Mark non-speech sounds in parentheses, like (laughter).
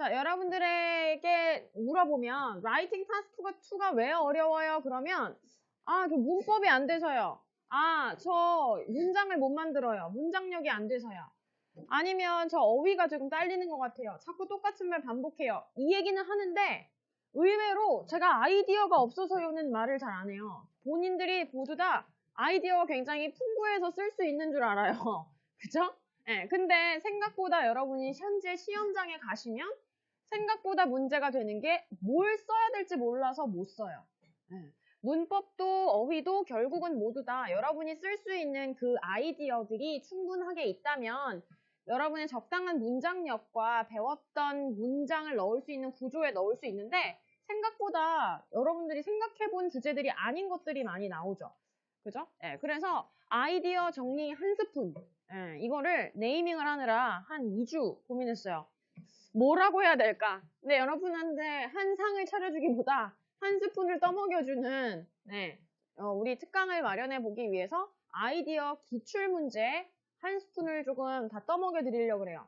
자, 여러분들에게 물어보면 라이팅 타스크 2가 왜 어려워요? 그러면 아, 저 문법이 안 돼서요. 아, 저 문장을 못 만들어요. 문장력이 안 돼서요. 아니면 저 어휘가 조금 딸리는 것 같아요. 자꾸 똑같은 말 반복해요. 이 얘기는 하는데 의외로 제가 아이디어가 없어서요는 말을 잘 안 해요. 본인들이 모두 다 아이디어가 굉장히 풍부해서 쓸 수 있는 줄 알아요. (laughs) 그죠? 예, 근데 생각보다 여러분이 현재 시험장에 가시면 생각보다 문제가 되는 게 뭘 써야 될지 몰라서 못 써요. 예. 문법도 어휘도 결국은 모두 다 여러분이 쓸 수 있는 그 아이디어들이 충분하게 있다면 여러분의 적당한 문장력과 배웠던 문장을 넣을 수 있는 구조에 넣을 수 있는데 생각보다 여러분들이 생각해 본 주제들이 아닌 것들이 많이 나오죠. 그죠? 예, 그래서 아이디어 정리 한 스푼. 예, 이거를 네이밍을 하느라 한 2주 고민했어요. 뭐라고 해야 될까? 근데 여러분한테 한 상을 차려주기보다 한 스푼을 떠먹여주는 네, 어, 우리 특강을 마련해 보기 위해서 아이디어 기출 문제 한 스푼을 조금 다 떠먹여 드리려고 그래요.